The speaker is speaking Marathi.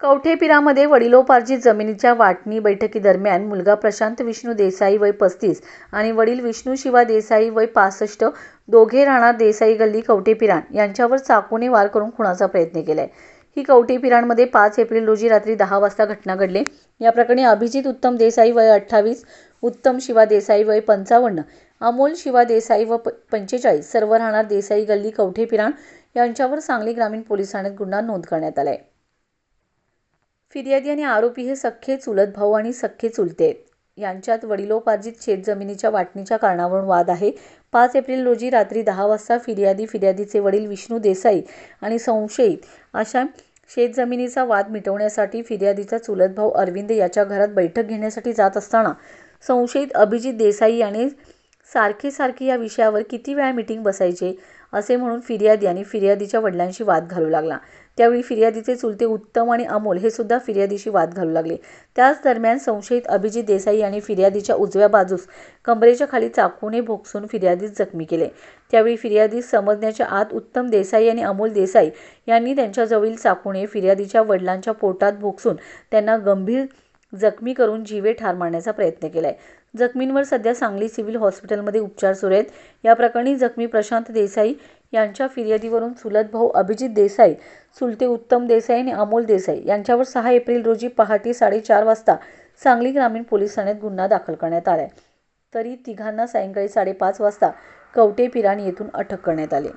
कवठेपिरामध्ये वडिलोपार्जित जमिनीच्या वाटणी बैठकीदरम्यान मुलगा प्रशांत विष्णू देसाई वय पस्तीस आणि वडील विष्णू शिवा देसाई वय पासष्ट दोघे राहणार देसाई गल्ली कवठेपिराण यांच्यावर चाकूने वार करून खुणाचा प्रयत्न केलाय. ही कवठेपिराणमध्ये पाच एप्रिल रोजी रात्री दहा वाजता घटना घडली. या प्रकरणी अभिजित उत्तम देसाई वय अठ्ठावीस उत्तम शिवा देसाई वय पंचावन्न अमोल शिवा देसाई व प पंचेचाळीस सर्व राहणार देसाई गल्ली कवठेपिराण यांच्यावर सांगली ग्रामीण पोलीस ठाण्यात गुन्हा नोंद करण्यात आलाय. फिर्यादी आणि आरोपी हे सख्खे चुलत भाऊ आणि सख्खे चुलते. आहेत यांच्यात वडिलोपार्जित शेतजमिनीच्या वाटणीच्या कारणावरून वाद आहे. पाच एप्रिल रोजी रात्री दहा वाजता फिर्यादी फिर्यादीचे वडील विष्णू देसाई आणि संशयित अशा शेतजमिनीचा वाद मिटवण्यासाठी फिर्यादीचा चुलत भाऊ अरविंद याच्या घरात बैठक घेण्यासाठी जात असताना संशयित अभिजित देसाई याने सारखी सारखी या विषयावर किती वेळा मिटिंग बसायचे? असे म्हणून फिर्यादी आणि फिर्यादीच्या वडिलांशी वाद घालू लागला. त्यावेळी फिर्यादीचे चुलते उत्तम आणि अमोल हे सुद्धा फिर्यादीशी वाद घालू लागले. त्याच दरम्यान संशयित अभिजित देसाई यांनी फिर्यादीच्या उजव्या बाजूस कमरेच्या खाली चाकूने भोगसून फिर्यादीस जखमी केले. त्यावेळी फिर्यादीस समजण्याच्या आत उत्तम देसाई आणि अमोल देसाई यांनी त्यांच्याजवळील चाकूने फिर्यादीच्या वडिलांच्या पोटात भोगसून त्यांना गंभीर जखमी करून जीवे ठार मारण्याचा प्रयत्न केलाय. जखमींवर सध्या सांगली सिव्हिल हॉस्पिटलमध्ये उपचार सुरू आहेत. या प्रकरणी जखमी प्रशांत देसाई यांच्या फिर्यादीवरून चुलत भाऊ अभिजित देसाई सुलते उत्तम देसाई आणि अमोल देसाई यांच्यावर सहा एप्रिल रोजी पहाटे साडेचार वाजता सांगली ग्रामीण पोलीस ठाण्यात गुन्हा दाखल करण्यात आलाय. तरी तिघांना सायंकाळी साडेपाच वाजता कवटे पिराणी येथून अटक करण्यात आली.